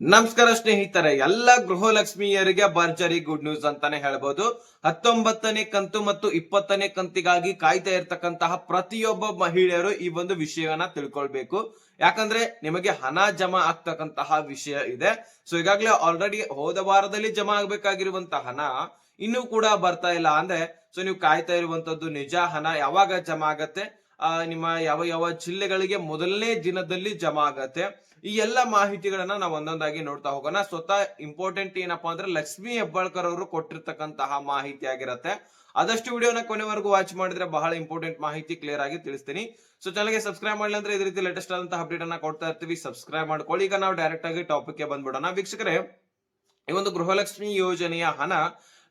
ನಮಸ್ಕಾರ ಸ್ನೇಹಿತರೆ, ಎಲ್ಲ ಗೃಹಲಕ್ಷ್ಮಿಯರಿಗೆ ಭರ್ಜರಿ ಗುಡ್ ನ್ಯೂಸ್ ಅಂತಾನೆ ಹೇಳ್ಬೋದು. ಹತ್ತೊಂಬತ್ತನೇ ಕಂತು ಮತ್ತು ಇಪ್ಪತ್ತನೇ ಕಂತಿಗಾಗಿ ಕಾಯ್ತಾ ಇರ್ತಕ್ಕಂತಹ ಪ್ರತಿಯೊಬ್ಬ ಮಹಿಳೆಯರು ಈ ಒಂದು ವಿಷಯವನ್ನ ತಿಳ್ಕೊಳ್ಬೇಕು. ಯಾಕಂದ್ರೆ ನಿಮಗೆ ಹಣ ಜಮಾ ಆಗ್ತಕ್ಕಂತಹ ವಿಷಯ ಇದೆ. ಸೊ ಈಗಾಗಲೇ ಆಲ್ರೆಡಿ ಹೋದ ವಾರದಲ್ಲಿ ಜಮಾ ಆಗ್ಬೇಕಾಗಿರುವಂತಹ ಹಣ ಇನ್ನೂ ಕೂಡ ಬರ್ತಾ ಇಲ್ಲ. ಅಂದ್ರೆ ಸೊ ನೀವು ಕಾಯ್ತಾ ಇರುವಂತದ್ದು ನಿಜ ಹಣ ಯಾವಾಗ ಜಮಾ ಆಗತ್ತೆ? ನಿಮ್ಮ ಯಾವ ಯಾವ ಜಿಲ್ಲೆಗಳಿಗೆ ಮೊದಲನೇ ದಿನದಲ್ಲಿ ಜಮಾ ಆಗತ್ತೆ, ಈ ಎಲ್ಲ ಮಾಹಿತಿಗಳನ್ನ ನಾವು ಒಂದೊಂದಾಗಿ ನೋಡ್ತಾ ಹೋಗೋಣ. ಸ್ವತಃ ಇಂಪಾರ್ಟೆಂಟ್ ಏನಪ್ಪಾ ಅಂದ್ರೆ ಲಕ್ಷ್ಮಿ ಹೆಬ್ಬಾಳ್ಕರ್ ಅವರು ಕೊಟ್ಟಿರ್ತಕ್ಕಂತಹ ಮಾಹಿತಿ ಆಗಿರತ್ತೆ. ಆದಷ್ಟು ವಿಡಿಯೋನ ಕೊನೆವರೆಗೂ ವಾಚ್ ಮಾಡಿದ್ರೆ ಬಹಳ ಇಂಪಾರ್ಟೆಂಟ್ ಮಾಹಿತಿ ಕ್ಲಿಯರ್ ಆಗಿ ತಿಳಿಸ್ತೀನಿ. ಸೊ ಚಾನಲ್ಗೆ ಸಬ್ಸ್ಕ್ರೈಬ್ ಮಾಡಲಿ ಅಂದ್ರೆ ಇದೇ ರೀತಿ ಲೇಟೆಸ್ಟ್ ಆದಂತಹ ಅಪ್ಡೇಟ್ ಅನ್ನ ಕೊಡ್ತಾ ಇರ್ತೀವಿ. ಸಬ್ಸ್ಕ್ರೈಬ್ ಮಾಡ್ಕೊಳ್ಳಿ. ಈಗ ನಾವು ಡೈರೆಕ್ಟ್ ಆಗಿ ಟಾಪಿಕ್ಗೆ ಬಂದ್ಬಿಡೋಣ. ವೀಕ್ಷಕರೇ, ಈ ಒಂದು ಗೃಹಲಕ್ಷ್ಮಿ ಯೋಜನೆಯ ಹಣ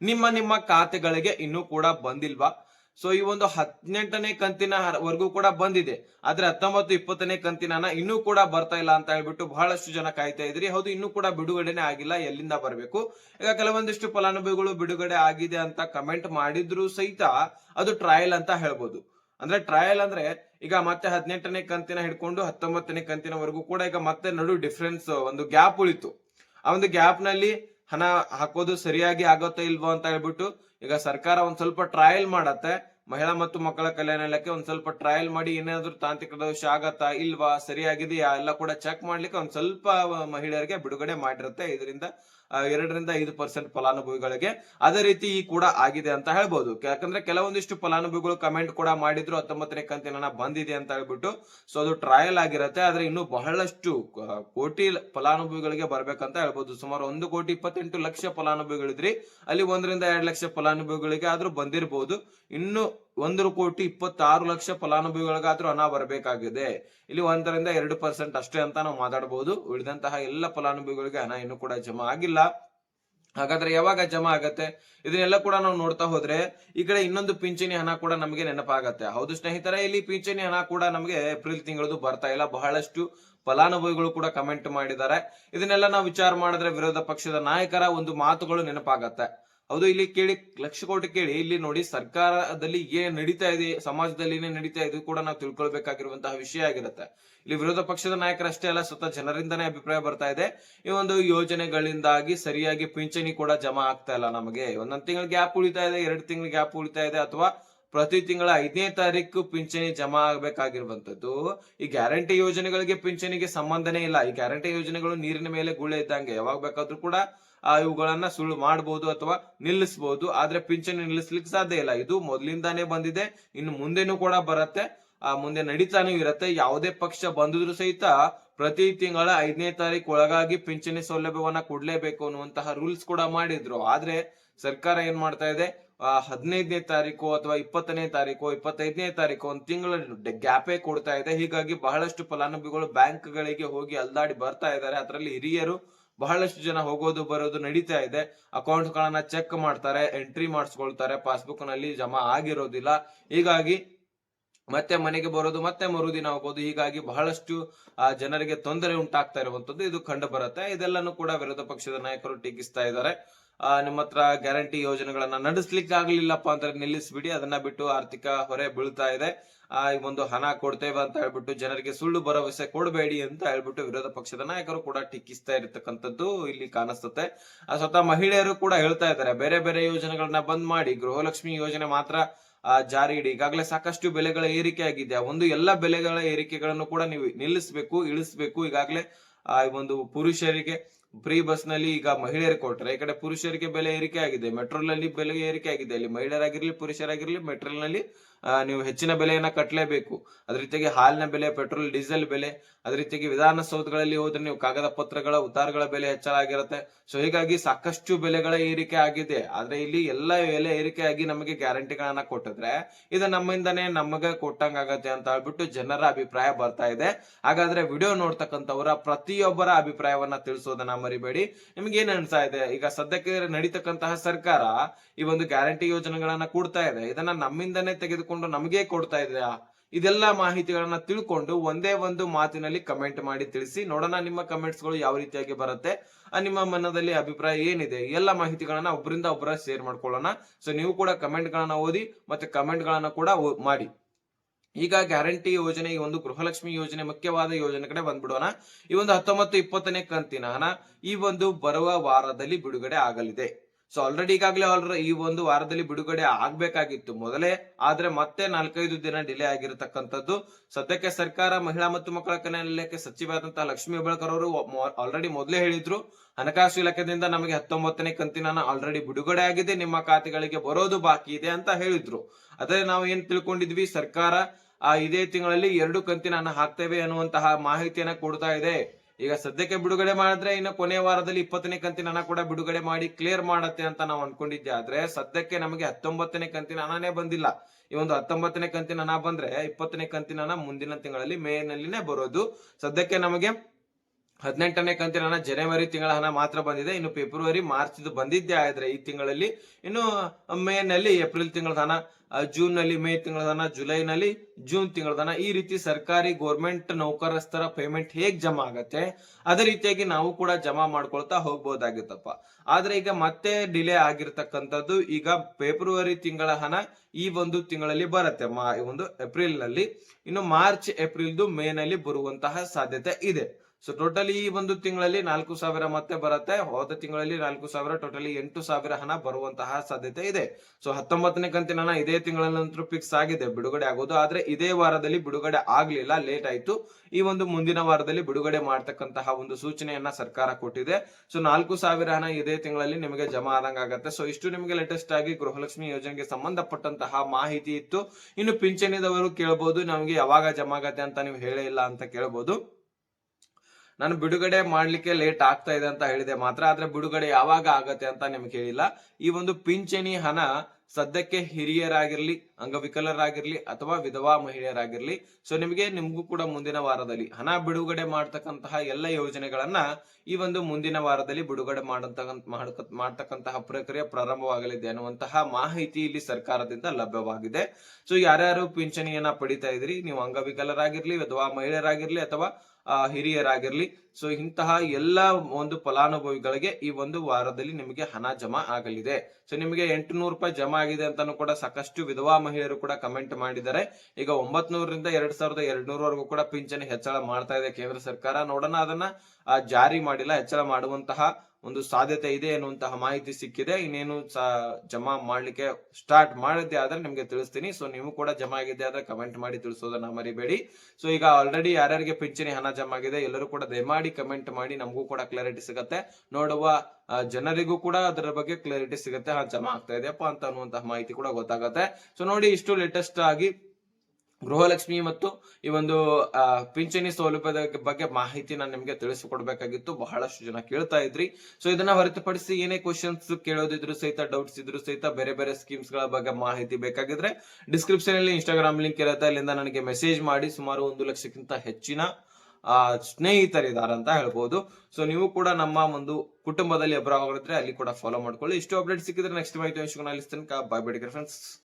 ನಿಮ್ಮ ನಿಮ್ಮ ಖಾತೆಗಳಿಗೆ ಇನ್ನೂ ಕೂಡ ಬಂದಿಲ್ವಾ? ಸೊ ಈ ಒಂದು ಹದಿನೆಂಟನೇ ಕಂತಿನ ವರ್ಗೂ ಕೂಡ ಬಂದಿದೆ. ಆದ್ರೆ ಹತ್ತೊಂಬತ್ತು ಇಪ್ಪತ್ತನೇ ಕಂತಿನ ಇನ್ನೂ ಕೂಡ ಬರ್ತಾ ಇಲ್ಲ ಅಂತ ಹೇಳ್ಬಿಟ್ಟು ಬಹಳಷ್ಟು ಜನ ಕಾಯ್ತಾ ಇದ್ರಿ. ಹೌದು, ಇನ್ನೂ ಕೂಡ ಬಿಡುಗಡೆನೆ ಆಗಿಲ್ಲ. ಎಲ್ಲಿಂದ ಬರಬೇಕು? ಈಗ ಕೆಲವೊಂದಿಷ್ಟು ಫಲಾನುಭವಿಗಳು ಬಿಡುಗಡೆ ಆಗಿದೆ ಅಂತ ಕಮೆಂಟ್ ಮಾಡಿದ್ರು ಸಹಿತ ಅದು ಟ್ರಯಲ್ ಅಂತ ಹೇಳ್ಬೋದು. ಅಂದ್ರೆ ಟ್ರಯಲ್ ಅಂದ್ರೆ ಈಗ ಮತ್ತೆ ಹದಿನೆಂಟನೇ ಕಂತಿನ ಹಿಡ್ಕೊಂಡು ಹತ್ತೊಂಬತ್ತನೇ ಕಂತಿನವರೆಗೂ ಕೂಡ ಈಗ ಮತ್ತೆ ನಡು ಡಿಫ್ರೆನ್ಸ್ ಒಂದು ಗ್ಯಾಪ್ ಉಳಿತು. ಆ ಒಂದು ಗ್ಯಾಪ್ನಲ್ಲಿ ಹಣ ಹಾಕೋದು ಸರಿಯಾಗಿ ಆಗತ್ತೋ ಇಲ್ವೋ ಅಂತ ಹೇಳ್ಬಿಟ್ಟು ಈಗ ಸರ್ಕಾರ ಒಂದ್ ಸ್ವಲ್ಪ ಟ್ರಯಲ್ ಮಾಡತ್ತೆ. ಮಹಿಳಾ ಮತ್ತು ಮಕ್ಕಳ ಕಲ್ಯಾಣ ಇಲಾಖೆ ಒಂದ್ ಸ್ವಲ್ಪ ಟ್ರಯಲ್ ಮಾಡಿ ಏನಾದ್ರೂ ತಾಂತ್ರಿಕ ದೋಷ ಆಗತ್ತಾ ಇಲ್ವಾ, ಸರಿಯಾಗಿದೆಯಾ, ಎಲ್ಲ ಕೂಡ ಚೆಕ್ ಮಾಡ್ಲಿಕ್ಕೆ ಒಂದ್ ಸ್ವಲ್ಪ ಮಹಿಳೆಯರಿಗೆ ಬಿಡುಗಡೆ ಮಾಡಿರುತ್ತೆ. ಇದರಿಂದ ಎರಡರಿಂದ ಐದು ಪರ್ಸೆಂಟ್ ಫಲಾನುಭವಿಗಳಿಗೆ ಅದೇ ರೀತಿ ಈ ಕೂಡ ಆಗಿದೆ ಅಂತ ಹೇಳ್ಬೋದು. ಯಾಕಂದ್ರೆ ಕೆಲವೊಂದಿಷ್ಟು ಫಲಾನುಭವಿಗಳು ಕಮೆಂಟ್ ಕೂಡ ಮಾಡಿದ್ರು, ಹತ್ತೊಂಬತ್ತನೇ ಕಂತಿನ ಬಂದಿದೆ ಅಂತ ಹೇಳ್ಬಿಟ್ಟು. ಸೊ ಅದು ಟ್ರಯಲ್ ಆಗಿರತ್ತೆ. ಆದ್ರೆ ಇನ್ನು ಬಹಳಷ್ಟು ಕೋಟಿ ಫಲಾನುಭವಿಗಳಿಗೆ ಬರ್ಬೇಕಂತ ಹೇಳ್ಬೋದು. ಸುಮಾರು ಒಂದು ಕೋಟಿ ಇಪ್ಪತ್ತೆಂಟು ಲಕ್ಷ ಫಲಾನುಭವಿಗಳಿದ್ರಿ. ಅಲ್ಲಿ ಒಂದರಿಂದ ಎರಡು ಲಕ್ಷ ಫಲಾನುಭವಿಗಳಿಗೆ ಆದ್ರೂ ಬಂದಿರಬಹುದು ಇನ್ನು ಒಂದು ಕೋಟಿ ಇಪ್ಪತ್ತಾರು ಲಕ್ಷ ಫಲಾನುಭವಿಗಳಿಗಾದ್ರೂ ಹಣ ಬರಬೇಕಾಗಿದೆ. ಇಲ್ಲಿ ಒಂದರಿಂದ ಎರಡು ಪರ್ಸೆಂಟ್ ಅಷ್ಟೇ ಅಂತ ನಾವು ಮಾತಾಡಬಹುದು ಉಳಿದಂತಹ ಎಲ್ಲ ಫಲಾನುಭವಿಗಳಿಗೆ ಹಣ ಇನ್ನೂ ಕೂಡ ಜಮಾ ಆಗಿಲ್ಲ. ಹಾಗಾದ್ರೆ ಯಾವಾಗ ಜಮಾ ಆಗತ್ತೆ? ಇದನ್ನೆಲ್ಲ ಕೂಡ ನಾವು ನೋಡ್ತಾ ಹೋದ್ರೆ, ಈ ಕಡೆ ಇನ್ನೊಂದು ಪಿಂಚಣಿ ಹಣ ಕೂಡ ನಮಗೆ ನೆನಪಾಗತ್ತೆ. ಹೌದು ಸ್ನೇಹಿತರೆ, ಇಲ್ಲಿ ಪಿಂಚಣಿ ಹಣ ಕೂಡ ನಮಗೆ ಏಪ್ರಿಲ್ ತಿಂಗಳದು ಬರ್ತಾ ಇಲ್ಲ. ಬಹಳಷ್ಟು ಫಲಾನುಭವಿಗಳು ಕೂಡ ಕಮೆಂಟ್ ಮಾಡಿದ್ದಾರೆ. ಇದನ್ನೆಲ್ಲ ನಾವು ವಿಚಾರ ಮಾಡಿದ್ರೆ ವಿರೋಧ ಪಕ್ಷದ ನಾಯಕರ ಒಂದು ಮಾತುಗಳು ನೆನಪಾಗತ್ತೆ. ಹೌದು, ಇಲ್ಲಿ ಕೇಳಿ ಲಕ್ಷ ಕೋಟಿ ಕೇಳಿ, ಇಲ್ಲಿ ನೋಡಿ ಸರ್ಕಾರದಲ್ಲಿ ಏನ್ ನಡೀತಾ ಇದೆ, ಸಮಾಜದಲ್ಲಿ ಏನೇ ನಡೀತಾ ಇದೆ ಕೂಡ ನಾವು ತಿಳ್ಕೊಳ್ಬೇಕಾಗಿರುವಂತಹ ವಿಷಯ ಆಗಿರುತ್ತೆ. ಇಲ್ಲಿ ವಿರೋಧ ಪಕ್ಷದ ನಾಯಕರಷ್ಟೇ ಅಲ್ಲ, ಸ್ವತಃ ಜನರಿಂದನೇ ಅಭಿಪ್ರಾಯ ಬರ್ತಾ ಇದೆ. ಈ ಒಂದು ಯೋಜನೆಗಳಿಂದಾಗಿ ಸರಿಯಾಗಿ ಪಿಂಚಣಿ ಕೂಡ ಜಮಾ ಆಗ್ತಾ ಇಲ್ಲ ನಮಗೆ. ಒಂದೊಂದ್ ತಿಂಗಳ ಗ್ಯಾಪ್ ಉಳಿತಾ ಇದೆ, ಎರಡು ತಿಂಗಳ ಗ್ಯಾಪ್ ಉಳಿತಾ ಇದೆ, ಅಥವಾ ಪ್ರತಿ ತಿಂಗಳ ಐದನೇ ತಾರೀಕು ಪಿಂಚಣಿ ಜಮಾ ಆಗಬೇಕಾಗಿರುವಂತದ್ದು ಈ ಗ್ಯಾರಂಟಿ ಯೋಜನೆಗಳಿಗೆ ಪಿಂಚಣಿಗೆ ಸಂಬಂಧನೇ ಇಲ್ಲ. ಈ ಗ್ಯಾರಂಟಿ ಯೋಜನೆಗಳು ನೀರಿನ ಮೇಲೆ ಗುಳೆ ಇದ್ದಂಗೆ ಯಾವಾಗ ಬೇಕಾದ್ರೂ ಕೂಡ ಇವುಗಳನ್ನ ಸುಳ್ಳು ಮಾಡಬಹುದು ಅಥವಾ ನಿಲ್ಲಿಸಬಹುದು ಆದ್ರೆ ಪಿಂಚಣಿ ನಿಲ್ಲಿಸ್ಲಿಕ್ಕೆ ಸಾಧ್ಯ ಇಲ್ಲ. ಇದು ಮೊದಲಿಂದಾನೇ ಬಂದಿದೆ. ಇನ್ನು ಮುಂದೆನೂ ಕೂಡ ಬರತ್ತೆ. ಆ ಮುಂದೆ ನಡೀತಾನೂ ಇರತ್ತೆ. ಯಾವುದೇ ಪಕ್ಷ ಬಂದಿದ್ರು ಸಹಿತ ಪ್ರತಿ ತಿಂಗಳ ಐದನೇ ತಾರೀಕು ಒಳಗಾಗಿ ಪಿಂಚಣಿ ಸೌಲಭ್ಯವನ್ನ ಕೊಡ್ಲೇಬೇಕು ಅನ್ನುವಂತಹ ರೂಲ್ಸ್ ಕೂಡ ಮಾಡಿದ್ರು. ಆದ್ರೆ ಸರ್ಕಾರ ಏನ್ ಮಾಡ್ತಾ ಇದೆ? ಆ, ಹದಿನೈದನೇ ತಾರೀಕು ಅಥವಾ ಇಪ್ಪತ್ತನೇ ತಾರೀಕು ಇಪ್ಪತ್ತೈದನೇ ತಾರೀಕು ಒಂದು ತಿಂಗಳ ಗ್ಯಾಪೇ ಕೊಡ್ತಾ ಇದೆ. ಹೀಗಾಗಿ ಬಹಳಷ್ಟು ಫಲಾನುಭವಿಗಳು ಬ್ಯಾಂಕ್ಗಳಿಗೆ ಹೋಗಿ ಅಲ್ದಾಡಿ ಬರ್ತಾ ಇದ್ದಾರೆ. ಅದರಲ್ಲಿ ಹಿರಿಯರು ಬಹಳಷ್ಟು ಜನ ಹೋಗೋದು ಬರೋದು ನಡೀತಾ ಇದೆ. ಅಕೌಂಟ್ ಗಳನ್ನ ಚೆಕ್ ಮಾಡ್ತಾರೆ ಎಂಟ್ರಿ ಮಾಡಿಸ್ಕೊಳ್ತಾರೆ ಪಾಸ್ಬುಕ್ನಲ್ಲಿ ಜಮಾ ಆಗಿರೋದಿಲ್ಲ. ಹೀಗಾಗಿ ಮತ್ತೆ ಮನೆಗೆ ಬರೋದು, ಮತ್ತೆ ಮರುದಿನ ಹೋಗೋದು, ಹೀಗಾಗಿ ಬಹಳಷ್ಟು ಜನರಿಗೆ ತೊಂದರೆ ಉಂಟಾಗ್ತಾ ಇರುವಂತದ್ದು ಇದು ಕಂಡು ಬರುತ್ತೆ. ಇದೆಲ್ಲನೂ ಕೂಡ ವಿರೋಧ ಪಕ್ಷದ ನಾಯಕರು ಟೀಕಿಸ್ತಾ ಇದ್ದಾರೆ. ನಿಮ್ಮ ಹತ್ರ ಗ್ಯಾರಂಟಿ ಯೋಜನೆಗಳನ್ನ ನಡೆಸ್ಲಿಕ್ಕೆ ಆಗ್ಲಿಲ್ಲಪ್ಪ ಅಂದ್ರೆ ನಿಲ್ಲಿಸ್ಬಿಡಿ. ಅದನ್ನ ಬಿಟ್ಟು ಆರ್ಥಿಕ ಹೊರೆ ಬೀಳ್ತಾ ಇದೆ. ಆ ಒಂದು ಹಣ ಕೊಡ್ತೇವೆ ಅಂತ ಹೇಳ್ಬಿಟ್ಟು ಜನರಿಗೆ ಸುಳ್ಳು ಭರವಸೆ ಕೊಡಬೇಡಿ ಅಂತ ಹೇಳ್ಬಿಟ್ಟು ವಿರೋಧ ಪಕ್ಷದ ನಾಯಕರು ಕೂಡ ಟೀಕಿಸ್ತಾ ಇರತಕ್ಕಂಥದ್ದು ಇಲ್ಲಿ ಕಾಣಿಸ್ತದೆ ಆ, ಸ್ವತಃ ಮಹಿಳೆಯರು ಕೂಡ ಹೇಳ್ತಾ ಇದ್ದಾರೆ ಬೇರೆ ಬೇರೆ ಯೋಜನೆಗಳನ್ನ ಬಂದ್ ಮಾಡಿ ಗೃಹಲಕ್ಷ್ಮಿ ಯೋಜನೆ ಮಾತ್ರ ಆ, ಜಾರಿ ಇಡಿ. ಈಗಾಗಲೇ ಸಾಕಷ್ಟು ಬೆಲೆಗಳ ಏರಿಕೆ ಆಗಿದೆ ಆ ಒಂದು ಎಲ್ಲ ಬೆಲೆಗಳ ಏರಿಕೆಗಳನ್ನು ಕೂಡ ನೀವು ನಿಲ್ಲಿಸಬೇಕು ಇಳಿಸ್ಬೇಕು. ಈಗಾಗಲೇ ಆ ಒಂದು ಪುರುಷರಿಗೆ ಫ್ರೀ ಬಸ್ನಲ್ಲಿ ಈಗ ಮಹಿಳೆಯರು ಕೊಟ್ಟರೆ ಈ ಕಡೆ ಪುರುಷರಿಗೆ ಬೆಲೆ ಏರಿಕೆ ಆಗಿದೆ. ಮೆಟ್ರೋಲ್ನಲ್ಲಿ ಬೆಲೆ ಏರಿಕೆ ಆಗಿದೆ. ಅಲ್ಲಿ ಮಹಿಳೆಯರಾಗಿರ್ಲಿ, ಪುರುಷರಾಗಿರ್ಲಿ ಮೆಟ್ರೋಲ್ನಲ್ಲಿ ನೀವು ಹೆಚ್ಚಿನ ಬೆಲೆಯನ್ನ ಕಟ್ಟಲೇಬೇಕು ಅದ್ರ ರೀತಿಯಾಗಿ ಹಾಲಿನ ಬೆಲೆ, ಪೆಟ್ರೋಲ್, ಡೀಸೆಲ್ ಬೆಲೆ, ಅದ್ರ ರೀತಿಯಾಗಿ ವಿಧಾನಸೌಧಗಳಲ್ಲಿ ಹೋದ್ರೆ ನೀವು ಕಾಗದ ಪತ್ರಗಳ, ಉತ್ತಾರಗಳ ಬೆಲೆ ಹೆಚ್ಚಳ ಆಗಿರುತ್ತೆ ಸೊ ಹೀಗಾಗಿ ಸಾಕಷ್ಟು ಬೆಲೆಗಳ ಏರಿಕೆ ಆಗಿದೆ. ಆದ್ರೆ ಇಲ್ಲಿ ಎಲ್ಲ ಬೆಲೆ ಏರಿಕೆ ಆಗಿ ನಮಗೆ ಗ್ಯಾರಂಟಿಗಳನ್ನ ಕೊಟ್ಟಿದ್ರೆ ಇದು ನಮ್ಮಿಂದನೇ ನಮಗೆ ಕೊಟ್ಟಂಗಾಗತ್ತೆ ಅಂತ ಹೇಳ್ಬಿಟ್ಟು ಜನರ ಅಭಿಪ್ರಾಯ ಬರ್ತಾ ಇದೆ. ಹಾಗಾದ್ರೆ ವಿಡಿಯೋ ನೋಡ್ತಕ್ಕಂಥವರ ಪ್ರತಿಯೊಬ್ಬರ ಅಭಿಪ್ರಾಯವನ್ನ ತಿಳಿಸೋದನ್ನ ಮರಿಬೇಡಿ. ನಿಮ್ಗೆ ಏನ್ ಅನ್ಸಾ ಇದೆ? ಈಗ ಸದ್ಯಕ್ಕೆ ನಡೀತಕ್ಕಂತಹ ಸರ್ಕಾರ ಈ ಒಂದು ಗ್ಯಾರಂಟಿ ಯೋಜನೆಗಳನ್ನ ಕೊಡ್ತಾ ಇದೆ. ಇದನ್ನ ನಮ್ಮಿಂದನೇ ತೆಗೆದುಕೊಂಡು ನಮಗೆ ಕೊಡ್ತಾ ಇದೆಯಾ ಇದೆಲ್ಲ ಮಾಹಿತಿಗಳನ್ನ ತಿಳ್ಕೊಂಡು ಒಂದೇ ಒಂದು ಮಾತಿನಲ್ಲಿ ಕಮೆಂಟ್ ಮಾಡಿ ತಿಳಿಸಿ. ನೋಡೋಣ ನಿಮ್ಮ ಕಮೆಂಟ್ಸ್ಗಳು ಯಾವ ರೀತಿಯಾಗಿ ಬರುತ್ತೆ. ನಿಮ್ಮ ಮನದಲ್ಲಿ ಅಭಿಪ್ರಾಯ ಏನಿದೆ? ಎಲ್ಲ ಮಾಹಿತಿಗಳನ್ನ ಒಬ್ಬರಿಂದ ಒಬ್ಬರ ಶೇರ್ ಮಾಡ್ಕೊಳ್ಳೋಣ. ಸೊ ನೀವು ಕೂಡ ಕಮೆಂಟ್ ಗಳನ್ನ ಓದಿ ಮತ್ತೆ ಕಮೆಂಟ್ ಗಳನ್ನ ಕೂಡ ಮಾಡಿ. ಈಗ ಗ್ಯಾರಂಟಿ ಯೋಜನೆ, ಈ ಒಂದು ಗೃಹಲಕ್ಷ್ಮಿ ಯೋಜನೆ, ಮುಖ್ಯವಾದ ಯೋಜನೆ ಕಡೆ ಬಂದ್ಬಿಡೋಣ. ಈ ಒಂದು ಹತ್ತೊಂಬತ್ತು ಇಪ್ಪತ್ತನೇ ಕಂತಿನ ಹಣ ಈ ಒಂದು ಬರುವ ವಾರದಲ್ಲಿ ಬಿಡುಗಡೆ ಆಗಲಿದೆ. ಸೊ ಆಲ್ರೆಡಿ ಈಗಾಗಲೇ ಆಲ್ರ ಈ ಒಂದು ವಾರದಲ್ಲಿ ಬಿಡುಗಡೆ ಆಗ್ಬೇಕಾಗಿತ್ತು. ಮೊದಲೇ ಆದ್ರೆ ಮತ್ತೆ ನಾಲ್ಕೈದು ದಿನ ಡಿಲೇ ಆಗಿರತಕ್ಕಂಥದ್ದು. ಸದ್ಯಕ್ಕೆ ಸರ್ಕಾರ, ಮಹಿಳಾ ಮತ್ತು ಮಕ್ಕಳ ಕಲ್ಯಾಣ ಇಲಾಖೆ ಸಚಿವರಾದಂತಹ ಲಕ್ಷ್ಮೀ ಹೆಬ್ಬಾಳ್ಕರ್ ಅವರು ಆಲ್ರೆಡಿ ಮೊದಲೇ ಹೇಳಿದ್ರು, ಹಣಕಾಸು ಇಲಾಖೆಯಿಂದ ನಮಗೆ ಹತ್ತೊಂಬತ್ತನೇ ಕಂತಿನ ಆಲ್ರೆಡಿ ಬಿಡುಗಡೆ ಆಗಿದೆ, ನಿಮ್ಮ ಖಾತೆಗಳಿಗೆ ಬರೋದು ಬಾಕಿ ಇದೆ ಅಂತ ಹೇಳಿದ್ರು. ಅದೇ ನಾವು ಏನ್ ತಿಳ್ಕೊಂಡಿದ್ವಿ? ಸರ್ಕಾರ, ಆ, ಇದೇ ತಿಂಗಳಲ್ಲಿ ಎರಡು ಕಂತಿನ ಹಾಕ್ತೇವೆ ಅನ್ನುವಂತಹ ಮಾಹಿತಿಯನ್ನ ಕೊಡ್ತಾ ಇದೆ. ಈಗ ಸದ್ಯಕ್ಕೆ ಬಿಡುಗಡೆ ಮಾಡಿದ್ರೆ ಇನ್ನು ಕೊನೆ ವಾರದಲ್ಲಿ ಇಪ್ಪತ್ತನೇ ಕಂತಿನ ಹಣ ಕೂಡ ಬಿಡುಗಡೆ ಮಾಡಿ ಕ್ಲಿಯರ್ ಮಾಡತ್ತೆ ಅಂತ ನಾವು ಅನ್ಕೊಂಡಿದ್ದೆ. ಆದ್ರೆ ಸದ್ಯಕ್ಕೆ ನಮಗೆ ಹತ್ತೊಂಬತ್ತನೇ ಕಂತಿನ ಹಣನೇ ಬಂದಿಲ್ಲ. ಈ ಒಂದು ಹತ್ತೊಂಬತ್ತನೇ ಕಂತಿನ ಹಣ ಬಂದ್ರೆ ಇಪ್ಪತ್ತನೇ ಕಂತಿನ ಹಣ ಮುಂದಿನ ತಿಂಗಳಲ್ಲಿ ಮೇ ನಲ್ಲಿನೇ ಬರೋದು. ಸದ್ಯಕ್ಕೆ ನಮಗೆ ಹದಿನೆಂಟನೇ ಕಂತಿನ ಹಣ ಜನವರಿ ತಿಂಗಳ ಹಣ ಮಾತ್ರ ಬಂದಿದೆ. ಇನ್ನು ಫೆಬ್ರವರಿ ಮಾರ್ಚ್ ಇದು ಬಂದಿದ್ದೇ ಆದ್ರೆ ಈ ತಿಂಗಳಲ್ಲಿ. ಇನ್ನು ಮೇ ನಲ್ಲಿ ಏಪ್ರಿಲ್ ತಿಂಗಳ ಹಣ ಜೂನ್ನಲ್ಲಿ ಮೇ ತಿಂಗಳ ಹಣ ಜುಲೈ ನಲ್ಲಿ ಜೂನ್ ತಿಂಗಳ ಹಣ, ಈ ರೀತಿ ಸರ್ಕಾರಿ ಗೌರ್ಮೆಂಟ್ ನೌಕರಸ್ಥರ ಪೇಮೆಂಟ್ ಹೇಗ್ ಜಮಾ ಆಗತ್ತೆ? ಅದೇ ರೀತಿಯಾಗಿ ನಾವು ಕೂಡ ಜಮಾ ಮಾಡ್ಕೊಳ್ತಾ ಹೋಗ್ಬೋದಾಗಿತ್ತಪ್ಪ. ಆದ್ರೆ ಈಗ ಮತ್ತೆ ಡಿಲೇ ಆಗಿರ್ತಕ್ಕಂಥದ್ದು ಈಗ ಫೆಬ್ರವರಿ ತಿಂಗಳ ಹಣ ಈ ಒಂದು ತಿಂಗಳಲ್ಲಿ ಬರುತ್ತೆ. ಮಾ ಒಂದು ಏಪ್ರಿಲ್ನಲ್ಲಿ ಇನ್ನು ಮಾರ್ಚ್ ಏಪ್ರಿಲ್ದು ಮೇ ನಲ್ಲಿ ಬರುವಂತಹ ಸಾಧ್ಯತೆ ಇದೆ. ಸೊ ಟೋಟಲಿ ಈ ಒಂದು ತಿಂಗಳಲ್ಲಿ ನಾಲ್ಕು ಸಾವಿರ ಮತ್ತೆ ಬರುತ್ತೆ. ಹೋದ ತಿಂಗಳಲ್ಲಿ ನಾಲ್ಕು ಸಾವಿರ ಟೋಟಲಿ ಎಂಟು ಸಾವಿರ ಹಣ ಬರುವಂತಹ ಸಾಧ್ಯತೆ ಇದೆ. ಸೊ ಹತ್ತೊಂಬತ್ತನೇ ಕಂತಿನ ಹಣ ಇದೇ ತಿಂಗಳಲ್ಲಂತೂ ಫಿಕ್ಸ್ ಆಗಿದೆ, ಬಿಡುಗಡೆ ಆಗೋದು. ಆದ್ರೆ ಇದೇ ವಾರದಲ್ಲಿ ಬಿಡುಗಡೆ ಆಗ್ಲಿಲ್ಲ ಲೇಟ್ ಆಯ್ತು. ಈ ಒಂದು ಮುಂದಿನ ವಾರದಲ್ಲಿ ಬಿಡುಗಡೆ ಮಾಡ್ತಕ್ಕಂತಹ ಒಂದು ಸೂಚನೆಯನ್ನ ಸರ್ಕಾರ ಕೊಟ್ಟಿದೆ. ಸೊ ನಾಲ್ಕು ಸಾವಿರ ಹಣ ಇದೇ ತಿಂಗಳಲ್ಲಿ ನಿಮಗೆ ಜಮಾ ಆದಂಗ ಆಗತ್ತೆ. ಸೊ ಇಷ್ಟು ನಿಮಗೆ ಲೇಟೆಸ್ಟ್ ಆಗಿ ಗೃಹಲಕ್ಷ್ಮಿ ಯೋಜನೆಗೆ ಸಂಬಂಧಪಟ್ಟಂತಹ ಮಾಹಿತಿ ಇತ್ತು. ಇನ್ನು ಪಿಂಚಣಿದವರು ಕೇಳಬಹುದು ನಮಗೆ ಯಾವಾಗ ಜಮಾ ಆಗತ್ತೆ ಅಂತ ನೀವು ಹೇಳೇ ಇಲ್ಲ ಅಂತ ಕೇಳಬಹುದು ನಾನು ಬಿಡುಗಡೆ ಮಾಡ್ಲಿಕ್ಕೆ ಲೇಟ್ ಆಗ್ತಾ ಇದೆ ಅಂತ ಹೇಳಿದೆ ಮಾತ್ರ, ಆದ್ರೆ ಬಿಡುಗಡೆ ಯಾವಾಗ ಆಗತ್ತೆ ಅಂತ ನಿಮ್ಗೆ ಹೇಳಿಲ್ಲ. ಈ ಒಂದು ಪಿಂಚಣಿ ಹಣ ಸದ್ಯಕ್ಕೆ ಹಿರಿಯರಾಗಿರ್ಲಿ, ಅಂಗವಿಕಲರಾಗಿರ್ಲಿ ಅಥವಾ ವಿಧವಾ ಮಹಿಳೆಯರಾಗಿರ್ಲಿ ಸೊ ನಿಮಗೆ ನಿಮಗೂ ಕೂಡ ಮುಂದಿನ ವಾರದಲ್ಲಿ ಹಣ ಬಿಡುಗಡೆ ಮಾಡ್ತಕ್ಕಂತಹ ಎಲ್ಲ ಯೋಜನೆಗಳನ್ನ ಈ ಒಂದು ಮುಂದಿನ ವಾರದಲ್ಲಿ ಬಿಡುಗಡೆ ಮಾಡತಕ್ಕಂತ ಮಾಡ್ಕ- ಮಾಡ್ತಕ್ಕಂತಹ ಪ್ರಕ್ರಿಯೆ ಪ್ರಾರಂಭವಾಗಲಿದೆ ಅನ್ನುವಂತಹ ಮಾಹಿತಿ ಇಲ್ಲಿ ಸರ್ಕಾರದಿಂದ ಲಭ್ಯವಾಗಿದೆ. ಸೊ ಯಾರ್ಯಾರು ಪಿಂಚಣಿಯನ್ನ ಪಡಿತಾ ಇದ್ರಿ, ನೀವು ಅಂಗವಿಕಲರಾಗಿರ್ಲಿ, ವಿಧವಾ ಮಹಿಳೆಯರಾಗಿರ್ಲಿ ಅಥವಾ ಹಿರಿಯರಾಗಿರ್ಲಿ. ಸೊ ಇಂತಹ ಎಲ್ಲ ಒಂದು ಫಲಾನುಭವಿಗಳಿಗೆ ಈ ಒಂದು ವಾರದಲ್ಲಿ ನಿಮಗೆ ಹಣ ಜಮಾ ಆಗಲಿದೆ. ಸೊ ನಿಮಗೆ ಎಂಟುನೂರು ರೂಪಾಯಿ ಜಮಾ ಆಗಿದೆ ಅಂತಾನು ಕೂಡ ಸಾಕಷ್ಟು ವಿಧವಾ ಮಹಿಳೆಯರು ಕೂಡ ಕಮೆಂಟ್ ಮಾಡಿದ್ದಾರೆ. ಈಗ ಒಂಬತ್ ನೂರರಿಂದ ಎರಡ್ ಸಾವಿರದ ಎರಡ್ ನೂರವರೆಗೂ ಕೂಡ ಪಿಂಚಣಿ ಹೆಚ್ಚಳ ಮಾಡ್ತಾ ಇದೆ ಕೇಂದ್ರ ಸರ್ಕಾರ. ನೋಡೋಣ ಅದನ್ನ ಜಾರಿ ಮಾಡಿಲ್ಲ, ಹೆಚ್ಚಳ ಮಾಡುವಂತಹ ಒಂದು ಸಾಧ್ಯತೆ ಇದೆ ಎನ್ನುವಂತಹ ಮಾಹಿತಿ ಸಿಕ್ಕಿದೆ. ಇನ್ನೇನು ಜಮಾ ಮಾಡ್ಲಿಕ್ಕೆ ಸ್ಟಾರ್ಟ್ ಮಾಡಿದ್ದೆ ಆದ್ರೆ ನಿಮ್ಗೆ ತಿಳಿಸ್ತೀನಿ. ಸೊ ನೀವು ಕೂಡ ಜಮಾ ಆಗಿದೆ ಆದ್ರೆ ಕಮೆಂಟ್ ಮಾಡಿ ತಿಳಿಸೋದನ್ನ ಮರಿಬೇಡಿ. ಸೊ ಈಗ ಆಲ್ರೆಡಿ ಯಾರ್ಯಾರಿಗೆ ಪಿಂಚಣಿ ಹಣ ಜಮಾ ಆಗಿದೆ ಎಲ್ಲರೂ ಕೂಡ ದಯಮಾಡಿ ಕಮೆಂಟ್ ಮಾಡಿ. ನಮಗೂ ಕೂಡ ಕ್ಲಾರಿಟಿ ಸಿಗತ್ತೆ. ನೋಡುವ ಜನರಿಗೂ ಕೂಡ ಅದರ ಬಗ್ಗೆ ಕ್ಲಾರಿಟಿ ಸಿಗುತ್ತೆ. ಜಮಾ ಆಗ್ತಾ ಇದೆಯಪ್ಪ ಅಂತ ಅನ್ನುವಂತಹ ಮಾಹಿತಿ ಕೂಡ ಗೊತ್ತಾಗತ್ತೆ. ಸೊ ನೋಡಿ ಇಷ್ಟು ಲೇಟೆಸ್ಟ್ ಆಗಿ ಗೃಹಲಕ್ಷ್ಮಿ ಮತ್ತು ಈ ಒಂದು ಪಿಂಚಣಿ ಸೌಲಭ್ಯದ ಬಗ್ಗೆ ಮಾಹಿತಿ ನಾನು ನಿಮಗೆ ತಿಳಿಸಿಕೊಡ್ಬೇಕಾಗಿತ್ತು. ಬಹಳಷ್ಟು ಜನ ಕೇಳ್ತಾ ಇದ್ರಿ. ಸೊ ಇದನ್ನ ಹೊರತುಪಡಿಸಿ ಏನೇ ಕ್ವಶನ್ಸ್ ಕೇಳೋದಿದ್ರು ಸಹಿತ ಡೌಟ್ಸ್ ಇದ್ರು ಸಹಿತ ಬೇರೆ ಬೇರೆ ಸ್ಕೀಮ್ಸ್ಗಳ ಬಗ್ಗೆ ಮಾಹಿತಿ ಬೇಕಾಗಿದ್ರೆ ಡಿಸ್ಕ್ರಿಪ್ಷನ್ ಅಲ್ಲಿ ಇನ್ಸ್ಟಾಗ್ರಾಮ್ ಲಿಂಕ್ ಇರುತ್ತೆ. ಅಲ್ಲಿಂದ ನನಗೆ ಮೆಸೇಜ್ ಮಾಡಿ. ಸುಮಾರು ಒಂದು ಲಕ್ಷಕ್ಕಿಂತ ಹೆಚ್ಚಿನ ಆ, ಸ್ನೇಹಿತರಿದ್ದಾರೆ ಅಂತ ಹೇಳ್ಬೋದು. ಸೊ ನೀವು ಕೂಡ ನಮ್ಮ ಒಂದು ಕುಟುಂಬದಲ್ಲಿ ಒಬ್ಬರಾಗಿದ್ರೆ ಅಲ್ಲಿ ಕೂಡ ಫಾಲೋ ಮಾಡ್ಕೊಳ್ಳಿ. ಇಷ್ಟು ಅಪ್ಡೇಟ್ ಸಿಕ್ಕಿದ್ರೆ ನೆಕ್ಸ್ಟ್ ಮಾಹಿತಿ ಬಾಯ್ ಬೇಡಿಕೆ ಫ್ರೆಂಡ್ಸ್